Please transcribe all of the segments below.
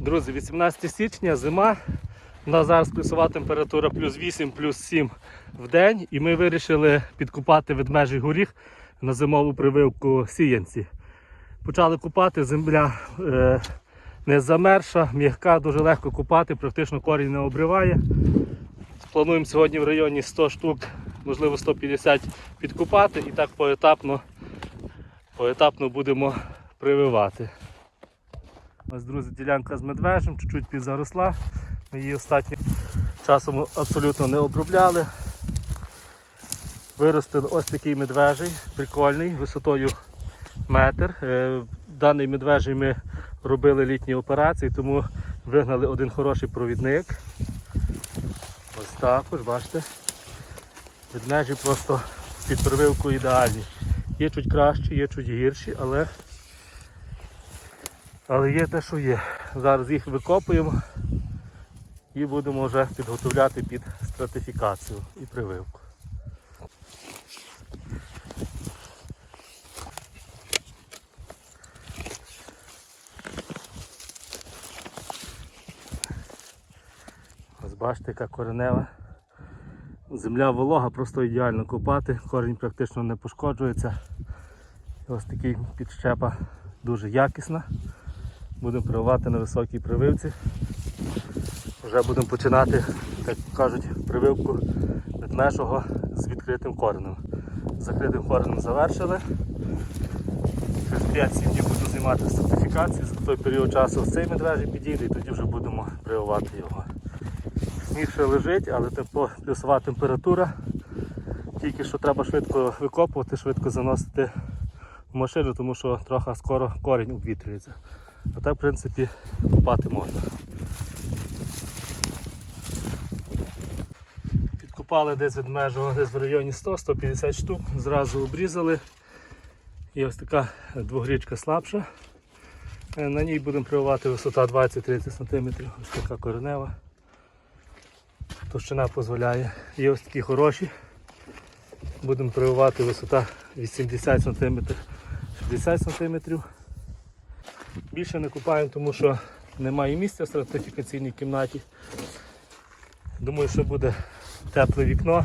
Друзі, 18 січня, зима. У нас зараз плюсова температура плюс 8, плюс 7 в день. І ми вирішили підкупати ведмежий горіх на зимову прививку сіянці. Почали купати, земля е, не замерша, м'яка, дуже легко купати, практично корінь не обриває. Плануємо сьогодні в районі 100 штук, можливо 150 підкупати і так поетапно, поетапно будемо прививати. Ось, друзі, ділянка з медвежем, чуть-чуть підзаросла. Ми її останнім часом абсолютно не обробляли. Виростив ось такий медвежий, прикольний, висотою метр. Е, Даний медвежий ми робили літні операції, тому вигнали один хороший провідник. Ось так, ось бачите. Ведмежі просто під прививку ідеальні. Є чуть кращі, є чуть гірші, але але є те, що є. Зараз їх викопуємо і будемо вже підготовляти під стратифікацію і прививку. Ось бачите, яка коренева. Земля волога, просто ідеально копати, корінь практично не пошкоджується. Ось такий підщепа дуже якісна. Будемо прививати на високій прививці. Вже будемо починати, як кажуть, прививку ведмежого з відкритим коренем. Закритим коренем завершили. Через 5-7 днів буду займатися сертифікацією, за той період часу цей медвежий підійде і тоді вже будемо прививати його. Сніг ще лежить, але тепло, плюсова температура. Тільки що треба швидко викопувати, швидко заносити в машину, тому що трохи скоро корінь обвітрюється. А так, в принципі, купати можна. Підкопали десь від межу, десь в районі 100-150 штук, зразу обрізали. І ось така двогрічка слабша. Е, На ній будемо прививати висота 20-30 см, ось така коренева. Товщина дозволяє. Є ось такі хороші. Будемо прививати висота 80 см, 60 см. Більше не купаємо, тому що немає місця в стратифікаційній кімнаті. Думаю, що буде тепле вікно.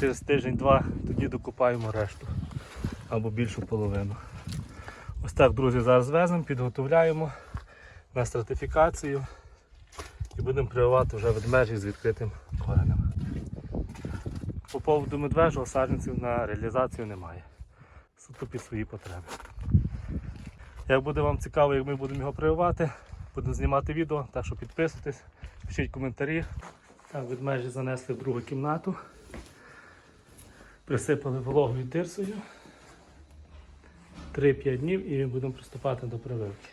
Через тиждень-два тоді докупаємо решту або більшу половину. Ось так, друзі, зараз веземо, підготовляємо на стратифікацію і будемо прививати вже ведмежі з відкритим коренем. По поводу медвежого саджанців на реалізацію немає. Суто під свої потреби. Як буде вам цікаво, як ми будемо його прививати, будемо знімати відео, так що підписуйтесь, пишіть коментарі. Так, ведмежі занесли в другу кімнату. Присипали вологою тирсою. 3-5 днів і будемо приступати до прививки.